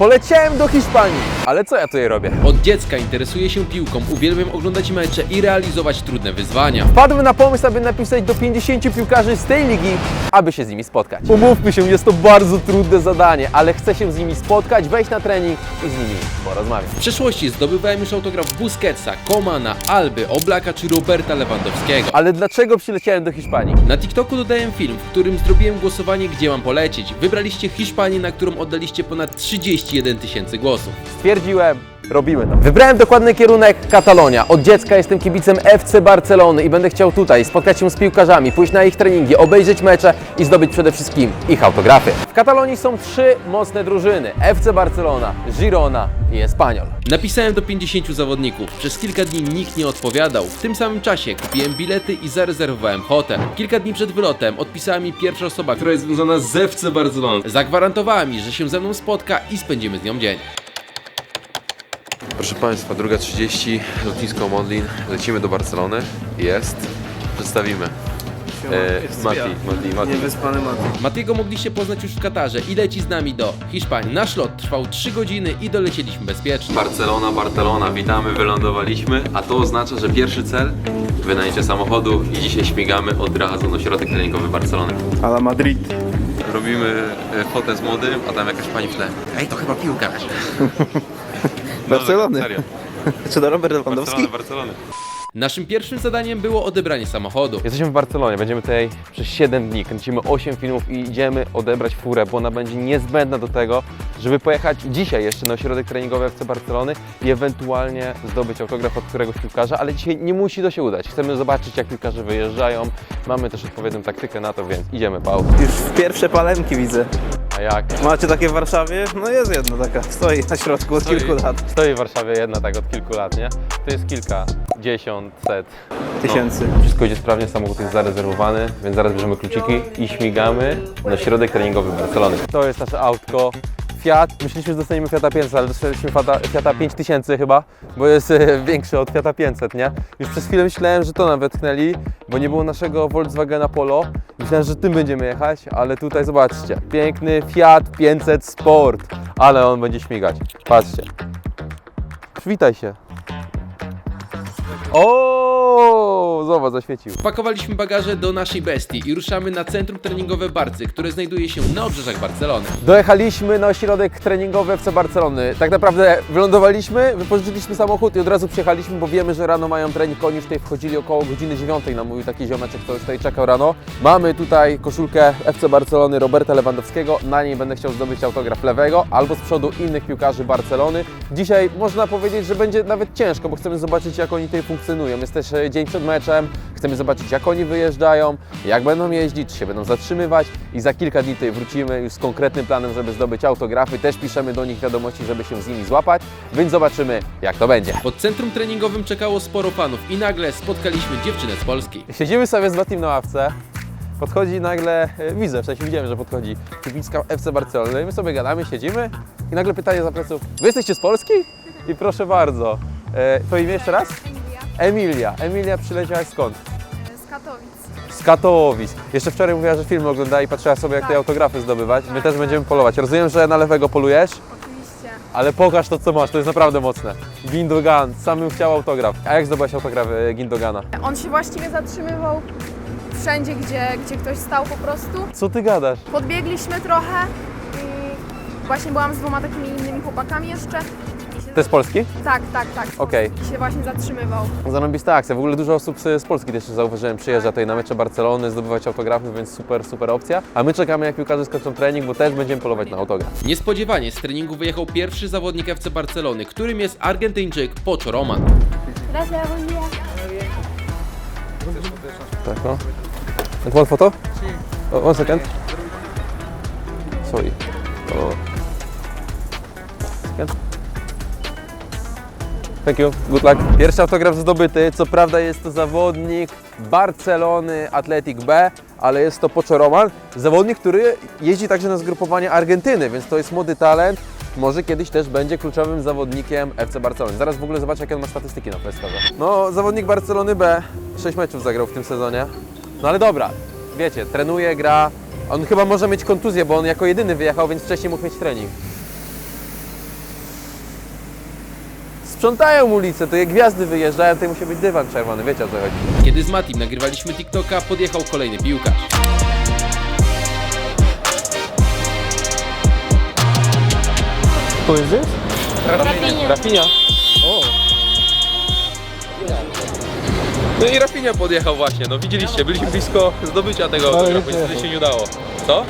Poleciałem do Hiszpanii, ale co ja tutaj robię? Od dziecka interesuję się piłką, uwielbiam oglądać mecze i realizować trudne wyzwania. Wpadłem na pomysł, aby napisać do 50 piłkarzy z tej ligi, aby się z nimi spotkać. Umówmy się, jest to bardzo trudne zadanie, ale chcę się z nimi spotkać, wejść na trening i z nimi porozmawiać. W przeszłości zdobywałem już autograf Busquetsa, Komana, Alby, Oblaka czy Roberta Lewandowskiego. Ale dlaczego przyleciałem do Hiszpanii? Na TikToku dodałem film, w którym zrobiłem głosowanie, gdzie mam polecieć. Wybraliście Hiszpanię, na którą oddaliście ponad 31 tysięcy głosów. Stwierdziłem, robimy to. Wybrałem dokładny kierunek Katalonia. Od dziecka jestem kibicem FC Barcelony i będę chciał tutaj spotkać się z piłkarzami, pójść na ich treningi, obejrzeć mecze i zdobyć przede wszystkim ich autografy. W Katalonii są trzy mocne drużyny: FC Barcelona, Girona i Espanyol. Napisałem do 50 zawodników. Przez kilka dni nikt nie odpowiadał. W tym samym czasie kupiłem bilety i zarezerwowałem hotel. Kilka dni przed wylotem odpisała mi pierwsza osoba, która jest związana z FC Barcelony. Zagwarantowała mi, że się ze mną spotka i spędzimy z nią dzień. Proszę Państwa, druga 30, lotnisko Modlin, lecimy do Barcelony. Jest. Przedstawimy. E, Mati, Mati, Mati. Niewyspany Mati. Matiego mogliście poznać już w Katarze i leci z nami do Hiszpanii. Nasz lot trwał 3 godziny i dolecieliśmy bezpiecznie. Barcelona, Barcelona, witamy, wylądowaliśmy, a to oznacza, że pierwszy cel wynajęcie samochodu i dzisiaj śmigamy od razu na środek treningowy Barcelony. Ala Madrid. Robimy e, fotę z młodym, a tam jakaś pani w tle. Ej, to chyba piłkarz. Barcelony. Serio. Czy to Robert Lewandowski? Barcelony, Barcelony. Naszym pierwszym zadaniem było odebranie samochodu. Jesteśmy w Barcelonie, będziemy tutaj przez 7 dni, kręcimy 8 filmów i idziemy odebrać furę, bo ona będzie niezbędna do tego, żeby pojechać dzisiaj jeszcze na ośrodek treningowy FC Barcelony i ewentualnie zdobyć autograf od któregoś piłkarza, ale dzisiaj nie musi to się udać. Chcemy zobaczyć, jak piłkarze wyjeżdżają, mamy też odpowiednią taktykę na to, więc idziemy, Paul. Już w pierwsze palemki widzę. A jak? Macie takie w Warszawie? No jest jedna taka. Stoi na środku od kilku lat. Stoi w Warszawie jedna tak od kilku lat, nie? To jest kilka, dziesiąt, set. Tysięcy. Wszystko idzie sprawnie, samochód jest zarezerwowany, więc zaraz bierzemy kluczyki i śmigamy na środek treningowy Barcelony. To jest nasze autko. Fiat, myśleliśmy, że dostaniemy Fiata 500, ale dostaliśmy Fiata, Fiata 5000 chyba, bo jest e, większy od Fiata 500, nie? Już przez chwilę myślałem, że to nawet tknęli, bo nie było naszego Volkswagena Polo. Myślałem, że tym będziemy jechać, ale tutaj zobaczcie, piękny Fiat 500 Sport, ale on będzie śmigać. Patrzcie. Przywitaj się. O, zobacz, zaświecił. Wpakowaliśmy bagaże do naszej bestii i ruszamy na centrum treningowe Barcy, które znajduje się na obrzeżach Barcelony. Dojechaliśmy na ośrodek treningowy FC Barcelony. Tak naprawdę wylądowaliśmy, wypożyczyliśmy samochód i od razu przyjechaliśmy, bo wiemy, że rano mają trening. Oni już tutaj wchodzili około godziny 9, nam mówił taki ziomeczek, kto już tutaj czekał rano. Mamy tutaj koszulkę FC Barcelony Roberta Lewandowskiego. Na niej będę chciał zdobyć autograf lewego albo z przodu innych piłkarzy Barcelony. Dzisiaj można powiedzieć, że będzie nawet ciężko, bo chcemy zobaczyć, jak oni tutaj funkcjonują. Jest też e, dzień przed meczem. Chcemy zobaczyć, jak oni wyjeżdżają, jak będą jeździć, czy się będą zatrzymywać i za kilka dni tutaj wrócimy już z konkretnym planem, żeby zdobyć autografy. Też piszemy do nich wiadomości, żeby się z nimi złapać, więc zobaczymy, jak to będzie. Pod centrum treningowym czekało sporo fanów i nagle spotkaliśmy dziewczynę z Polski. Siedzimy sobie z Batim na ławce. Podchodzi nagle, e, widzę, w sensie widziałem, że podchodzi kibicka FC Barcelony i my sobie gadamy, siedzimy i nagle pytanie za pleców, wy jesteście z Polski? I proszę bardzo, e, to imię jeszcze raz? Emilia. Emilia przyleciałaś skąd? Z Katowic. Z Katowic. Jeszcze wczoraj mówiła, że filmy ogląda i patrzyła sobie, jak te autografy zdobywać. My też będziemy polować. Rozumiem, że na lewego polujesz, Oczywiście. ale pokaż to, co masz, to jest naprawdę mocne. Gindogan, sam bym chciał autograf. A jak zdobyłaś autograf e, Gindogana? On się właściwie zatrzymywał wszędzie, gdzie, gdzie ktoś stał po prostu. Co ty gadasz? Podbiegliśmy trochę i właśnie byłam z dwoma takimi innymi chłopakami jeszcze. To jest Polski? Tak, tak, tak. Okej. I się właśnie zatrzymywał. Zarąbista akcja. W ogóle dużo osób z z Polski też zauważyłem przyjeżdża tutaj na mecze Barcelony, zdobywać autografy, więc super, super opcja. A my czekamy jak piłkarze skończą trening, bo też będziemy polować na autograf. Niespodziewanie z treningu wyjechał pierwszy zawodnik FC Barcelony, którym jest Argentyńczyk Pocho Roman. Tak, no. And one photo? Oh, one second. Sorry. Oh. Second. Thank you, good luck. Pierwszy autograf zdobyty, co prawda jest to zawodnik Barcelony Athletic B, ale jest to Pocho Roman, zawodnik, który jeździ także na zgrupowanie Argentyny, więc to jest młody talent, może kiedyś też będzie kluczowym zawodnikiem FC Barcelony. Zaraz w ogóle zobaczę, jakie on ma statystyki na Peskarze. No, zawodnik Barcelony B, 6 meczów zagrał w tym sezonie. No ale dobra, wiecie, trenuje, gra. On chyba może mieć kontuzję, bo on jako jedyny wyjechał, więc wcześniej mógł mieć trening. Sprzątają ulicę, to jak gwiazdy wyjeżdżają, to musi być dywan czerwony, wiecie o co chodzi. Kiedy z Matim nagrywaliśmy TikToka, podjechał kolejny piłkarz. Rafinia. No i Rafinha podjechał właśnie, no widzieliście, byliśmy blisko zdobycia tego autografu, niestety się nie udało. Co?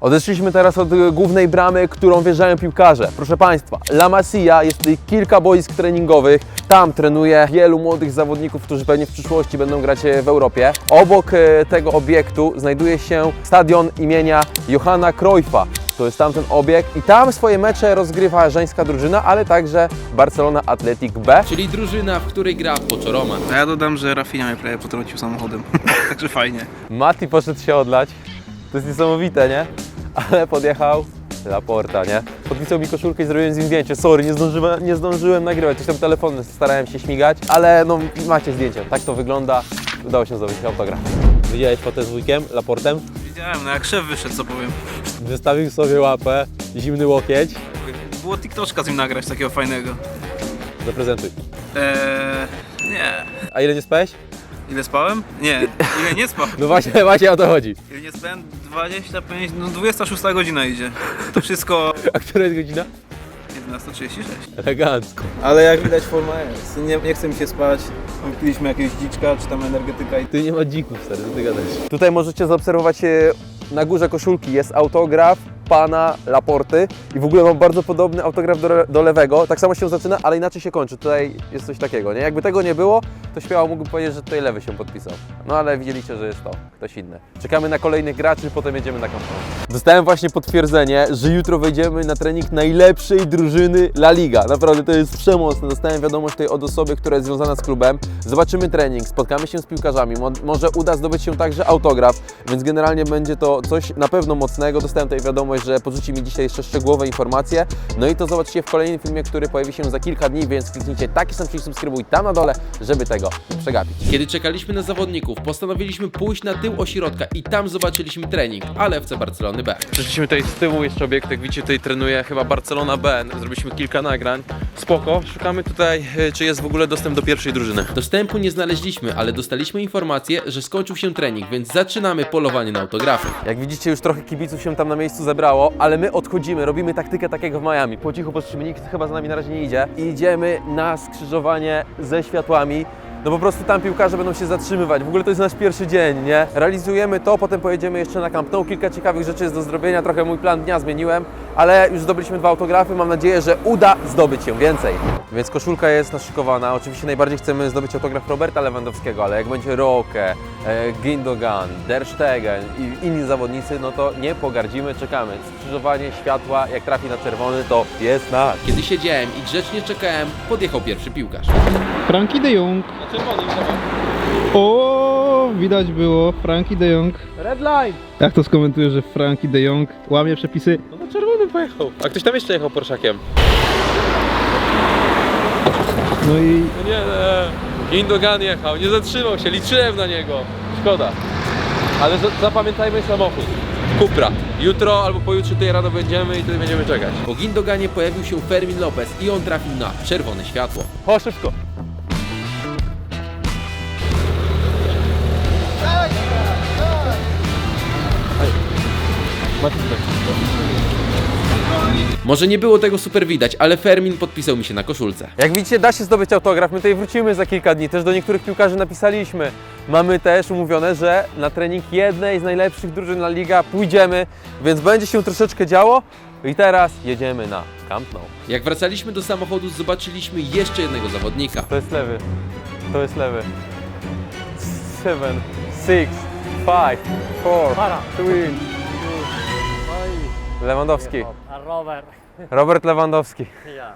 Odeszliśmy teraz od y, głównej bramy, którą wjeżdżają piłkarze. Proszę Państwa, La Masia jest tutaj kilka boisk treningowych. Tam trenuje wielu młodych zawodników, którzy pewnie w przyszłości będą grać e, w Europie. Obok e, tego obiektu znajduje się stadion imienia Johanna Cruyffa. To jest tamten obiekt i tam swoje mecze rozgrywa żeńska drużyna, ale także Barcelona Athletic B. Czyli drużyna, w której gra Poczoroman. A ja dodam, że Rafinha mnie prawie potrącił samochodem. Także fajnie. Mati poszedł się odlać. To jest niesamowite, nie? Ale podjechał Laporta, nie? Podpisał mi koszulkę i zrobiłem z nim zdjęcie. Sorry, nie zdążyłem, nie zdążyłem nagrywać. Coś tam telefonem starałem się śmigać, ale no macie zdjęcie. Tak to wygląda. Udało się zdobyć autograf. Widziałeś fotę z wujkiem, Laportem? Widziałem, no jak szef wyszedł, co powiem. Wystawił sobie łapę, zimny łokieć. Było TikToczka z nim nagrać, takiego fajnego. Zaprezentuj. Eee, nie. A ile nie spałeś? Ile spałem? Nie. Ile nie spałem? No właśnie, właśnie o to chodzi. Ile nie spałem? 25, no 26 godzina idzie. To wszystko A która jest godzina? 11.36. Elegancko. Ale jak widać forma jest. Nie, nie chce mi się spać. Piliśmy jakiegoś dziczka, czy tam energetyka i Ty nie ma dzików, stary, co ty gadasz? Tutaj możecie zaobserwować e, na górze koszulki jest autograf pana Laporty i w ogóle mam bardzo podobny autograf do, do lewego. Tak samo się zaczyna, ale inaczej się kończy. Tutaj jest coś takiego, nie? Jakby tego nie było, to śmiało mógłbym powiedzieć, że tutaj lewy się podpisał. No ale widzieliście, że jest to ktoś inny. Czekamy na kolejnych graczy, potem jedziemy na kampanię. Dostałem właśnie potwierdzenie, że jutro wejdziemy na trening najlepszej drużyny La Liga. Naprawdę to jest przemocne. Dostałem wiadomość tutaj od osoby, która jest związana z klubem. Zobaczymy trening, spotkamy się z piłkarzami. Mo- może uda zdobyć się także autograf, więc generalnie będzie to coś na pewno mocnego. Dostałem tutaj wiadomość, że podrzuci mi dzisiaj jeszcze szczegółowe informacje. No i to zobaczycie w kolejnym filmie, który pojawi się za kilka dni, więc kliknijcie taki sam przycisk subskrybuj tam na dole, żeby tego nie przegapić. Kiedy czekaliśmy na zawodników, postanowiliśmy pójść na tył ośrodka i tam zobaczyliśmy trening, ale FC Barcelony B. Przyszliśmy tutaj z tyłu jeszcze obiekt, jak widzicie tutaj trenuje chyba Barcelona B, zrobiliśmy kilka nagrań. Spoko, szukamy tutaj, y, czy jest w ogóle dostęp do pierwszej drużyny. Dostępu nie znaleźliśmy, ale dostaliśmy informację, że skończył się trening, więc zaczynamy polowanie na autografy. Jak widzicie, już trochę kibiców się tam na miejscu zebrało, ale my odchodzimy, robimy taktykę takiego w Miami. Po cichu patrzymy, nikt chyba z nami na razie nie idzie. I idziemy na skrzyżowanie ze światłami. No po prostu tam piłkarze będą się zatrzymywać. W ogóle to jest nasz pierwszy dzień, nie? Realizujemy to, potem pojedziemy jeszcze na Camp. Kilka ciekawych rzeczy jest do zrobienia, trochę mój plan dnia zmieniłem, ale już zdobyliśmy dwa autografy. Mam nadzieję, że uda zdobyć się więcej. Więc koszulka jest naszykowana. Oczywiście najbardziej chcemy zdobyć autograf Roberta Lewandowskiego, ale jak będzie Roque, e, Gindogan, Der Stegen i inni zawodnicy, no to nie pogardzimy, czekamy. Skrzyżowanie światła, jak trafi na czerwony, to jest nasz. Kiedy siedziałem i grzecznie czekałem, podjechał pierwszy piłkarz. Frankie de Jong. O, widać było, Frankie de Jong. Red line! Jak to skomentujesz, że Frankie de Jong łamie przepisy? Pojechał. A ktoś tam jeszcze jechał Porszakiem? No i No nie, nie. Indogan jechał, nie zatrzymał się, liczyłem na niego. Szkoda. Ale za- zapamiętajmy samochód. Kupra. Jutro albo pojutrze tutaj rano będziemy i tutaj będziemy czekać. Po Gindoganie pojawił się Fermin Lopez i on trafił na czerwone światło. O, szybko! Może nie było tego super widać, ale Fermin podpisał mi się na koszulce. Jak widzicie, da się zdobyć autograf. My tutaj wrócimy za kilka dni. Też do niektórych piłkarzy napisaliśmy. Mamy też umówione, że na trening jednej z najlepszych drużyn La Liga pójdziemy, więc będzie się troszeczkę działo. I teraz jedziemy na Camp Nou. Jak wracaliśmy do samochodu, zobaczyliśmy jeszcze jednego zawodnika. To jest lewy. To jest lewy. Seven, six, five, four, three. Lewandowski. Robert. Robert Lewandowski. Ja.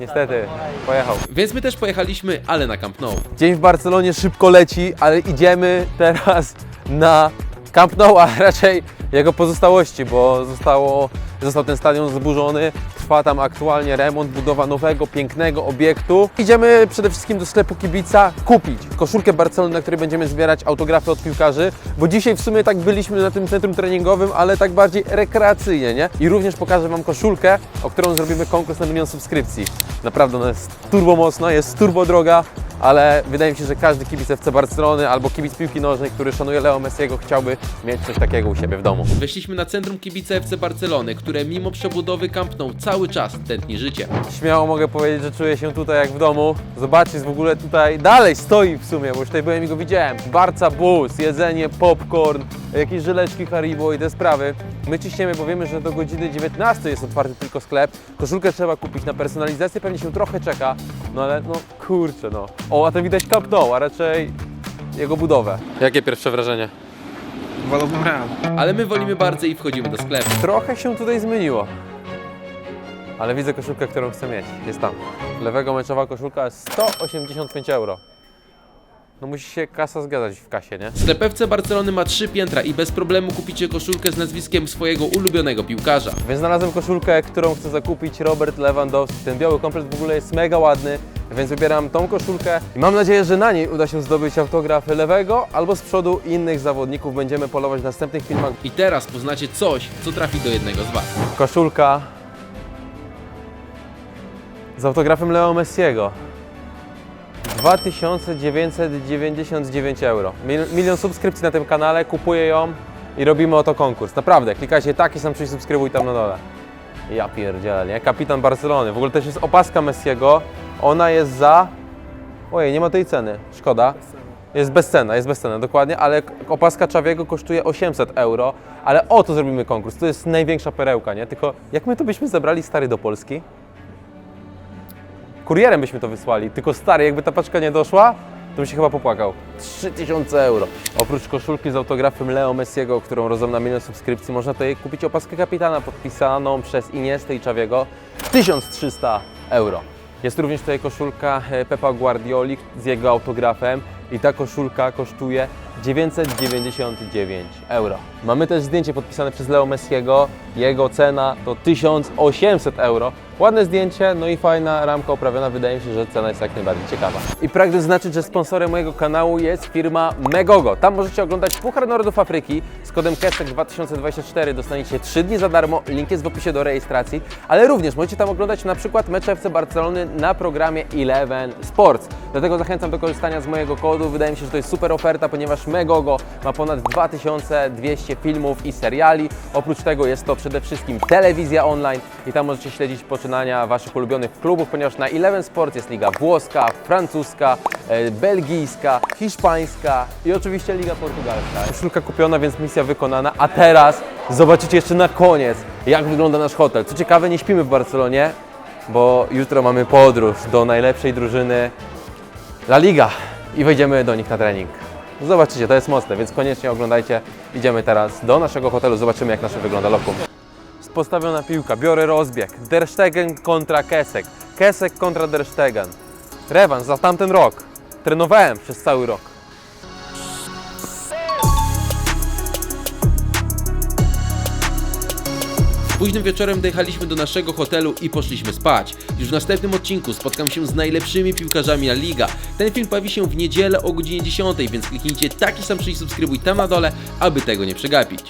Niestety, pojechał. Więc my też pojechaliśmy, ale na Camp Nou. Dzień w Barcelonie szybko leci, ale idziemy teraz na Camp Nou, a raczej jego pozostałości, bo zostało, został ten stadion zburzony. trwa tam aktualnie remont, budowa nowego, pięknego obiektu. Idziemy przede wszystkim do sklepu kibica kupić koszulkę Barcelony, na której będziemy zbierać autografy od piłkarzy, bo dzisiaj w sumie tak byliśmy na tym centrum treningowym, ale tak bardziej rekreacyjnie, nie? I również pokażę Wam koszulkę, o którą zrobimy konkurs na milion subskrypcji. Naprawdę ona jest turbo mocna, jest turbo droga, ale wydaje mi się, że każdy kibic FC Barcelony albo kibic piłki nożnej, który szanuje Leo Messiego, chciałby mieć coś takiego u siebie w domu. Weszliśmy na centrum kibica FC Barcelony, które mimo przebudowy Camp Nou cały czas tętni życie. Śmiało mogę powiedzieć, że czuję się tutaj jak w domu. Zobaczcie, w ogóle tutaj dalej stoi w sumie, bo już tutaj byłem i go widziałem. Barca bus, jedzenie, popcorn, jakieś żyleczki Haribo i te sprawy. My ciśniemy, bo wiemy, że do godziny 19 jest otwarty tylko sklep. Koszulkę trzeba kupić na personalizację, pewnie się trochę czeka, no ale no kurczę no. O, a to widać Nou, a raczej jego budowę. Jakie pierwsze wrażenie? Wolałbym Real. Ale my wolimy bardzo i wchodzimy do sklepu. Trochę się tutaj zmieniło. Ale widzę koszulkę, którą chcę mieć. Jest tam. Lewego meczowa koszulka 185 euro. No musi się kasa zgadzać w kasie, nie? Sklep FC Barcelony ma trzy piętra i bez problemu kupicie koszulkę z nazwiskiem swojego ulubionego piłkarza. Więc znalazłem koszulkę, którą chcę zakupić Robert Lewandowski. Ten biały komplet w ogóle jest mega ładny, więc wybieram tą koszulkę i mam nadzieję, że na niej uda się zdobyć autografy lewego albo z przodu innych zawodników. Będziemy polować w następnych filmach. I teraz poznacie coś, co trafi do jednego z Was. Koszulka z autografem Leo Messiego. 2999 euro. Mil, milion subskrypcji na tym kanale, kupuję ją i robimy o to konkurs. Naprawdę, klikajcie taki sam przycisk subskrybuj tam na dole. Ja pierdzielę, nie? Kapitan Barcelony. W ogóle też jest opaska Messiego. Ona jest za... Ojej, nie ma tej ceny. Szkoda. Jest bezcenna, jest bezcenna, dokładnie, ale opaska Czawiego kosztuje 800 euro, ale o to zrobimy konkurs. To jest największa perełka, nie? Tylko jak my to byśmy zabrali stary do Polski? Kurierem byśmy to wysłali, tylko stary, jakby ta paczka nie doszła, to bym się chyba popłakał. 3000 euro. Oprócz koszulki z autografem Leo Messiego, którą rozdam na milion subskrypcji, można tutaj kupić opaskę kapitana podpisaną przez Iniestę i Czawiego. 1300 euro. Jest również tutaj koszulka e, Pepa Guardioli z jego autografem i ta koszulka kosztuje 999 euro. Mamy też zdjęcie podpisane przez Leo Messiego. Jego cena to 1800 euro. Ładne zdjęcie, no i fajna ramka oprawiona. Wydaje mi się, że cena jest jak najbardziej ciekawa. I pragnę zaznaczyć, że sponsorem mojego kanału jest firma Megogo. Tam możecie oglądać Puchar Narodów Afryki z kodem KESEK 2024 dostaniecie 3 dni za darmo. Link jest w opisie do rejestracji, ale również możecie tam oglądać na przykład mecze FC Barcelony na programie Eleven Sports. Dlatego zachęcam do korzystania z mojego kodu. Wydaje mi się, że to jest super oferta, ponieważ Megogo ma ponad 2200 filmów i seriali. Oprócz tego jest to przede wszystkim telewizja online i tam możecie śledzić poczynania Waszych ulubionych klubów, ponieważ na Eleven Sports jest liga włoska, francuska, e, belgijska, hiszpańska i oczywiście liga portugalska. Koszulka kupiona, więc misja wykonana, a teraz zobaczycie jeszcze na koniec, jak wygląda nasz hotel. Co ciekawe, nie śpimy w Barcelonie, bo jutro mamy podróż do najlepszej drużyny La Liga i wejdziemy do nich na trening. Zobaczycie, to jest mocne, więc koniecznie oglądajcie. Idziemy teraz do naszego hotelu, zobaczymy jak nasze wygląda lokum. Postawiona piłka, biorę rozbieg. Der Stegen kontra Kesek. Kesek kontra Der Stegen. Za tamten rok. Trenowałem przez cały rok. Późnym wieczorem dojechaliśmy do naszego hotelu i poszliśmy spać. Już w następnym odcinku spotkam się z najlepszymi piłkarzami La Liga. Ten film pojawi się w niedzielę o godzinie 10, więc kliknijcie taki sam przycisk subskrybuj tam na dole, aby tego nie przegapić.